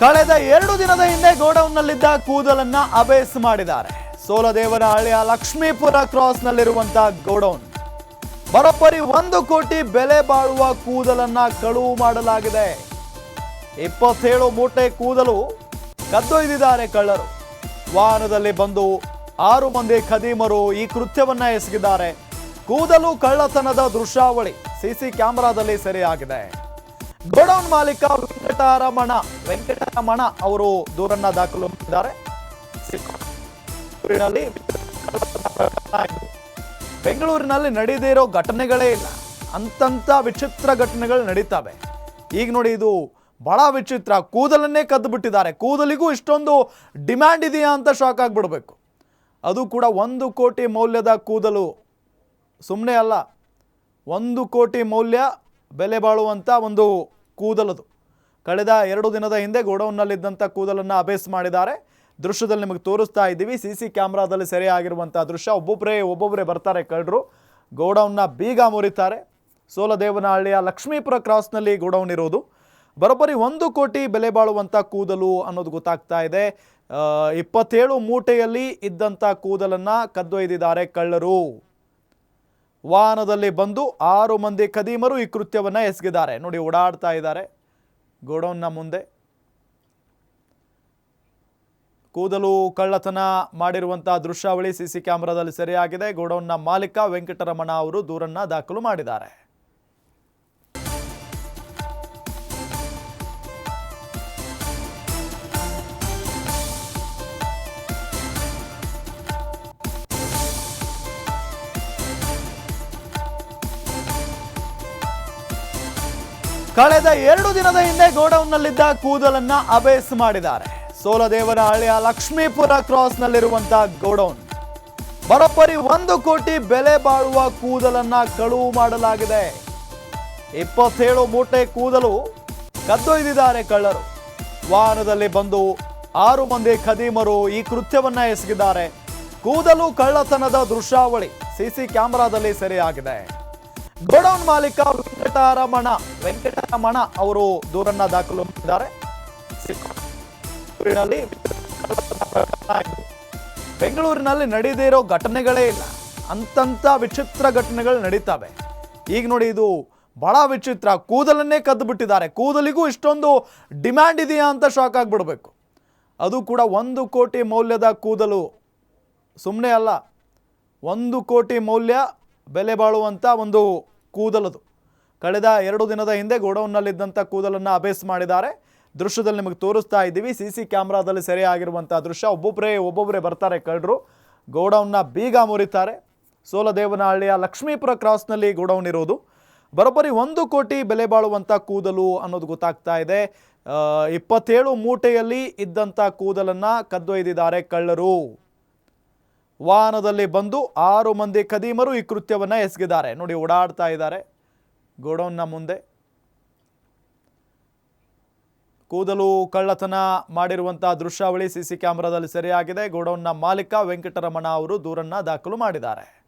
ಕಳೆದ ಎರಡು ದಿನದ ಹಿಂದೆ ಗೋಡೌನ್ನಲ್ಲಿದ್ದ ಕೂದಲನ್ನ ಅಬೇಸ್ ಮಾಡಿದ್ದಾರೆ. ಸೋಲದೇವರ ಹಳ್ಳಿಯ ಲಕ್ಷ್ಮೀಪುರ ಕ್ರಾಸ್ನಲ್ಲಿರುವಂತಹ ಗೋಡೌನ್. ಬರೋಬ್ಬರಿ ಒಂದು ಕೋಟಿ ಬೆಲೆ ಬಾಳುವ ಕೂದಲನ್ನ ಕಳುವು ಮಾಡಲಾಗಿದೆ. ಇಪ್ಪತ್ತೇಳು ಮೂಟೆ ಕೂದಲು ಕದ್ದೊಯ್ದಿದ್ದಾರೆ ಕಳ್ಳರು. ವಾಹನದಲ್ಲಿ ಬಂದು ಆರು ಮಂದಿ ಖದೀಮರು ಈ ಕೃತ್ಯವನ್ನ ಎಸಗಿದ್ದಾರೆ. ಕೂದಲು ಕಳ್ಳತನದ ದೃಶ್ಯಾವಳಿ, ಸಿಸಿ ಕ್ಯಾಮೆರಾದಲ್ಲಿ ಸೆರೆಯಾಗಿದೆ. ಗೋಡೌನ್ ಮಾಲೀಕ ವೆಂಕಟರಮಣ ವೆಂಕಟರಮಣ ಅವರು ದೂರನ್ನ ದಾಖಲು ಮಾಡಿದ್ದಾರೆ. ಬೆಂಗಳೂರಿನಲ್ಲಿ ನಡೆಯದೇ ಇರೋ ಘಟನೆಗಳೇ ಇಲ್ಲ. ಅಂತಂತ ವಿಚಿತ್ರ ಘಟನೆಗಳು ನಡೀತವೆ. ಈಗ ನೋಡಿ ಇದು ಬಹಳ ವಿಚಿತ್ರ. ಕೂದಲನ್ನೇ ಕದ್ದು ಬಿಟ್ಟಿದ್ದಾರೆ. ಕೂದಲಿಗೂ ಇಷ್ಟೊಂದು ಡಿಮ್ಯಾಂಡ್ ಇದೆಯಾ ಅಂತ ಶಾಕ್ ಆಗಿಬಿಡ್ಬೇಕು. ಅದು ಕೂಡ ಒಂದು ಕೋಟಿ ಮೌಲ್ಯದ ಕೂದಲು. ಸುಮ್ಮನೆ ಅಲ್ಲ, ಒಂದು ಕೋಟಿ ಮೌಲ್ಯ ಬೆಲೆ ಬಾಳುವಂಥ ಒಂದು ಕೂದಲದು. ಕಳೆದ ಎರಡು ದಿನದ ಹಿಂದೆ ಗೋಡೌನ್ನಲ್ಲಿದ್ದಂಥ ಕೂದಲನ್ನು ಅಬೇಸ್ ಮಾಡಿದ್ದಾರೆ. ದೃಶ್ಯದಲ್ಲಿ ನಿಮಗೆ ತೋರಿಸ್ತಾ ಇದ್ದೀವಿ. ಸಿ ಸಿ ಕ್ಯಾಮ್ರಾದಲ್ಲಿ ಸೆರೆಯಾಗಿರುವಂಥ ದೃಶ್ಯ. ಒಬ್ಬೊಬ್ಬರೇ ಒಬ್ಬೊಬ್ಬರೇ ಬರ್ತಾರೆ ಕಳ್ಳರು. ಗೋಡೌನ್ನ ಬೀಗ ಮುರಿತಾರೆ. ಸೋಲದೇವನಹಳ್ಳಿಯ ಲಕ್ಷ್ಮೀಪುರ ಕ್ರಾಸ್ನಲ್ಲಿ ಗೋಡೌನ್ ಇರೋದು. ಬರೋಬ್ಬರಿ ಒಂದು ಕೋಟಿ ಬೆಲೆ ಬಾಳುವಂಥ ಕೂದಲು ಅನ್ನೋದು ಗೊತ್ತಾಗ್ತಾ ಇದೆ. ಇಪ್ಪತ್ತೇಳು ಮೂಟೆಯಲ್ಲಿ ಇದ್ದಂಥ ಕೂದಲನ್ನು ಕದ್ದೊಯ್ದಿದ್ದಾರೆ ಕಳ್ಳರು. ವಾಹನದಲ್ಲಿ ಬಂದು ಆರು ಮಂದಿ ಕದೀಮರು ಈ ಕೃತ್ಯವನ್ನು ಎಸಗಿದ್ದಾರೆ. ನೋಡಿ ಓಡಾಡ್ತಾ ಇದ್ದಾರೆ. ಗೋಡೌನ್ನ ಮುಂದೆ. ಕೂದಲು ಕಳ್ಳತನ ಮಾಡಿರುವಂತಹ ದೃಶ್ಯಾವಳಿ ಸಿಸಿ ಕ್ಯಾಮೆರಾದಲ್ಲಿ ಸೆರೆಯಾಗಿದೆ. ಗೋಡೌನ್ನ ಮಾಲೀಕ ವೆಂಕಟರಮಣ ಅವರು ದೂರನ್ನ ದಾಖಲು ಮಾಡಿದ್ದಾರೆ. ಕಳೆದ ಎರಡು ದಿನದ ಹಿಂದೆ ಗೋಡೌನ್ನಲ್ಲಿದ್ದ ಕೂದಲನ್ನ ಅಬೇಸ್ ಮಾಡಿದ್ದಾರೆ. ಸೋಲದೇವರ ಹಳ್ಳಿಯ ಲಕ್ಷ್ಮೀಪುರ ಕ್ರಾಸ್ನಲ್ಲಿರುವಂತಹ ಗೋಡೌನ್. ಬರೋಬ್ಬರಿ ಒಂದು ಕೋಟಿ ಬೆಲೆ ಬಾಳುವ ಕೂದಲನ್ನ ಕಳುವು ಮಾಡಲಾಗಿದೆ. ಇಪ್ಪತ್ತೇಳು ಮೂಟೆ ಕೂದಲು ಕದ್ದೊಯ್ದಿದ್ದಾರೆ ಕಳ್ಳರು. ವಾಹನದಲ್ಲಿ ಬಂದು ಆರು ಮಂದಿ ಖದೀಮರು ಈ ಕೃತ್ಯವನ್ನ ಎಸಗಿದ್ದಾರೆ. ಕೂದಲು ಕಳ್ಳತನದ ದೃಶ್ಯಾವಳಿ, ಸಿಸಿ ಕ್ಯಾಮೆರಾದಲ್ಲಿ ಸೆರೆಯಾಗಿದೆ. ಗೋಡೌನ್ ಮಾಲೀಕ ವೆಂಕಟರಮಣ ವೆಂಕಟರಮಣ ಅವರು ದೂರನ್ನ ದಾಖಲು ಮಾಡಿದ್ದಾರೆ. ಬೆಂಗಳೂರಿನಲ್ಲಿ ನಡೆಯದೇ ಇರೋ ಘಟನೆಗಳೇ ಇಲ್ಲ. ಅಂತಂತ ವಿಚಿತ್ರ ಘಟನೆಗಳು ನಡೀತವೆ. ಈಗ ನೋಡಿ ಇದು ಬಹಳ ವಿಚಿತ್ರ. ಕೂದಲನ್ನೇ ಕದ್ದು ಬಿಟ್ಟಿದ್ದಾರೆ. ಕೂದಲಿಗೂ ಇಷ್ಟೊಂದು ಡಿಮ್ಯಾಂಡ್ ಇದೆಯಾ ಅಂತ ಶಾಕ್ ಆಗಿಬಿಡ್ಬೇಕು. ಅದು ಕೂಡ ಒಂದು ಕೋಟಿ ಮೌಲ್ಯದ ಕೂದಲು. ಸುಮ್ಮನೆ ಅಲ್ಲ. ಒಂದು ಕೋಟಿ ಮೌಲ್ಯ ಬೆಲೆ ಬಾಳುವಂಥ ಒಂದು ಕೂದಲದು. ಕಳೆದ ಎರಡು ದಿನದ ಹಿಂದೆ ಗೋಡೌನ್ನಲ್ಲಿದ್ದಂಥ ಕೂದಲನ್ನು ಅಬೇಸ್ ಮಾಡಿದ್ದಾರೆ. ದೃಶ್ಯದಲ್ಲಿ ನಿಮಗೆ ತೋರಿಸ್ತಾ ಇದ್ದೀವಿ. ಸಿ ಸಿ ಕ್ಯಾಮ್ರಾದಲ್ಲಿ ಸೆರೆಯಾಗಿರುವಂಥ ದೃಶ್ಯ. ಒಬ್ಬೊಬ್ಬರೇ ಒಬ್ಬೊಬ್ಬರೇ ಬರ್ತಾರೆ ಕಳ್ಳರು. ಗೋಡೌನ್ನ ಬೀಗ ಮುರಿತಾರೆ. ಸೋಲದೇವನಹಳ್ಳಿಯ ಲಕ್ಷ್ಮೀಪುರ ಕ್ರಾಸ್ನಲ್ಲಿ ಗೋಡೌನ್ ಇರೋದು. ಬರೋಬ್ಬರಿ ಒಂದು ಕೋಟಿ ಬೆಲೆ ಬಾಳುವಂಥ ಕೂದಲು ಅನ್ನೋದು ಗೊತ್ತಾಗ್ತಾ ಇದೆ. ಇಪ್ಪತ್ತೇಳು ಮೂಟೆಯಲ್ಲಿ ಇದ್ದಂಥ ಕೂದಲನ್ನು ಕದ್ದೊಯ್ದಿದ್ದಾರೆ ಕಳ್ಳರು. ವಾಹನದಲ್ಲಿ ಬಂದು ಆರು ಮಂದಿ ಕದೀಮರು ಈ ಕೃತ್ಯವನ್ನು ಎಸಗಿದ್ದಾರೆ. ನೋಡಿ, ಓಡಾಡ್ತಾ ಇದ್ದಾರೆ. ಗೋಡೌನ್ನ ಮುಂದೆ. ಕೂದಲು ಕಳ್ಳತನ ಮಾಡಿರುವಂತಹ ದೃಶ್ಯಾವಳಿ ಸಿಸಿ ಕ್ಯಾಮೆರಾದಲ್ಲಿ ಸೆರೆಯಾಗಿದೆ. ಗೋಡೌನ್ನ ಮಾಲೀಕ ವೆಂಕಟರಮಣ ಅವರು ದೂರನ್ನ ದಾಖಲು ಮಾಡಿದ್ದಾರೆ.